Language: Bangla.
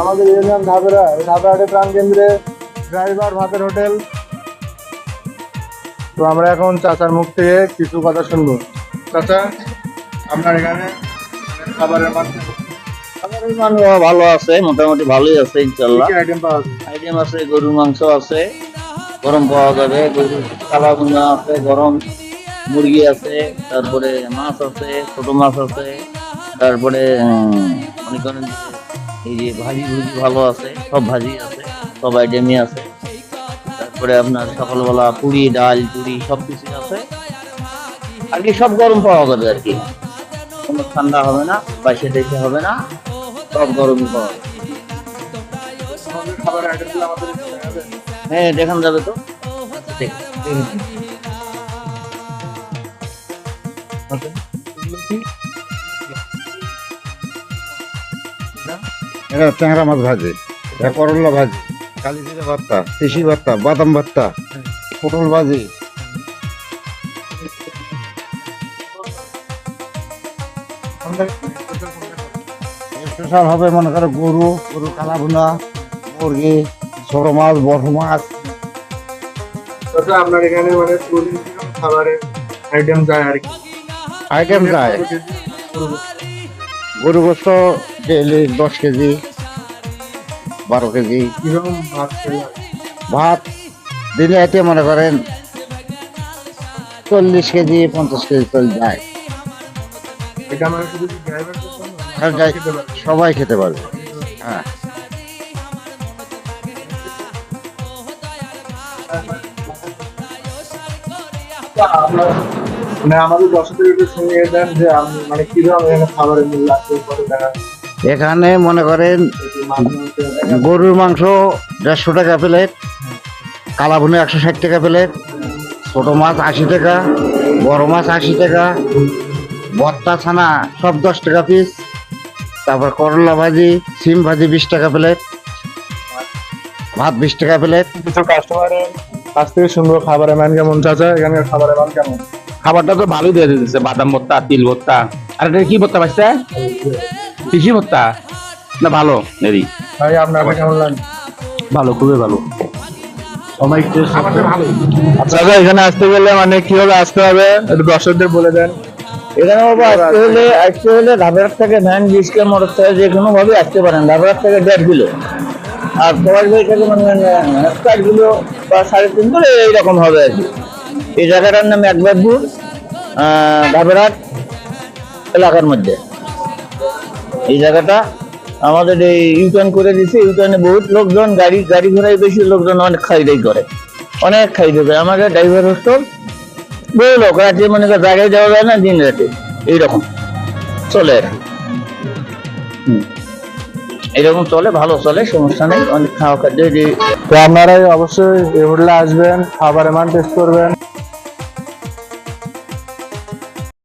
আমাদের ইউনিয়ন এই ড্রাইভার ভাতের হোটেল। তো আমরা এখন চাচার মুখ থেকে কিছু কথা শুনব। চাচা আপনার এখানে খাবারের মান খাবারের মান ভালো আছে মোটামুটি ভালোই আছে ইনশাল্লাহ। আইটেম পাওয়া আইটেম আছে গরুর মাংস আছে গরম পাওয়া যাবে গরু কালা আছে গরম। মুরগি আছে তারপরে মাছ আছে ছোট মাছ আছে তারপরে মনে করেন এই যে ভাজি ভুজি ভালো আছে সব ভাজি আছে সব আইটেমই আছে। তারপরে আপনার সকালবেলা পুরি ডাল পুরি সব কিছু আছে। আর কি সব গরম পাওয়া যাবে আর কি। কোনো ঠান্ডা হবে না বাইশে টাইশে হবে না সব গরমই পাওয়া যাবে। আমাদের আইটেমগুলো আমাদের হ্যাঁ দেখান যাবে তো। দেখ, দেখুন। এটা মাছ ভাজি এটা করলা ভাজি কালি জিরে ভর্তা তিসি ভর্তা, বাদাম ভর্তা, পটল ভাজি স্পেশাল হবে, মনে করো, গরু গরু কালা ভুনা, মুরগি, ছোট মাছ, বড় মাছ আপনার এখানে মানে খাবারের আইটেম যায় আর কি আইটেম যায়? গরু গোস্ত ডেলি দশ কেজি, বারো কেজি। ভাত, দিনে এতে মনে করেন চল্লিশ কেজি, পঞ্চাশ কেজি চল যায়, সবাই খেতে পারবে। হ্যাঁ। মানে আমাদের দর্শকদের একটু শুনিয়ে দেন যে আমি মানে কীরকম এখানে খাবারের মূল্য আছে কত টাকা এখানে মনে করেন গরুর মাংস দেড়শো টাকা প্লেট কালা ভুনে একশো ষাট টাকা প্লেট ছোট মাছ আশি টাকা বড় মাছ আশি টাকা ভর্তা ছানা সব দশ টাকা পিস তারপর করলা ভাজি সিম ভাজি বিশ টাকা প্লেট ভাত বিশ টাকা প্লেট কিছু কাস্টমারের কাছ থেকে শুনব খাবারের মান কেমন চাচা? এখানকার খাবারের মান কেমন? খাবারটা তো ভালোই দিয়ে দিতেছে বাদাম ভর্তা তিল ভর্তা। আর এটা কি ভর্তা পাইছে কৃষি ভর্তা? না ভালো এরই ভাই আপনার কেমন লাগে? ভালো খুবই ভালো। আচ্ছা এখানে আসতে গেলে মানে কীভাবে আসতে হবে একটু দর্শকদের বলে দেন। এখানে বাবা আসতে হলে আসতে হলে ধাবের থেকে ভ্যান বিশ মোটর থেকে যে কোনো ভাবে আসতে পারেন। ধাবের থেকে দেড় কিলো। আর সবাই থেকে মনে করেন কিলো বা সাড়ে তিন কিলো এইরকম হবে আর কি। এই জায়গাটার নাম একবারপুর ধাবেরহাট এলাকার মধ্যে। এই জায়গাটা আমাদের এই ইউটার্ন করে দিছে ইউটার্নে বহুত লোকজন গাড়ি গাড়ি ঘোড়ায় বেশি লোকজন অনেক খাইদাই করে। অনেক খাইদাই করে। আমাদের ড্রাইভার হোস্টেল বহু লোক। রাতে মনে করে জায়গায় যাওয়া যায় না, দিন রাতে। এইরকম। চলে আর এরকম চলে, ভালো চলে, সমস্যা নেই। অনেক খাওয়া খাদ্য তো আপনারাই অবশ্যই এই হোটেলে আসবেন, খাবারের মান টেস্ট করবেন।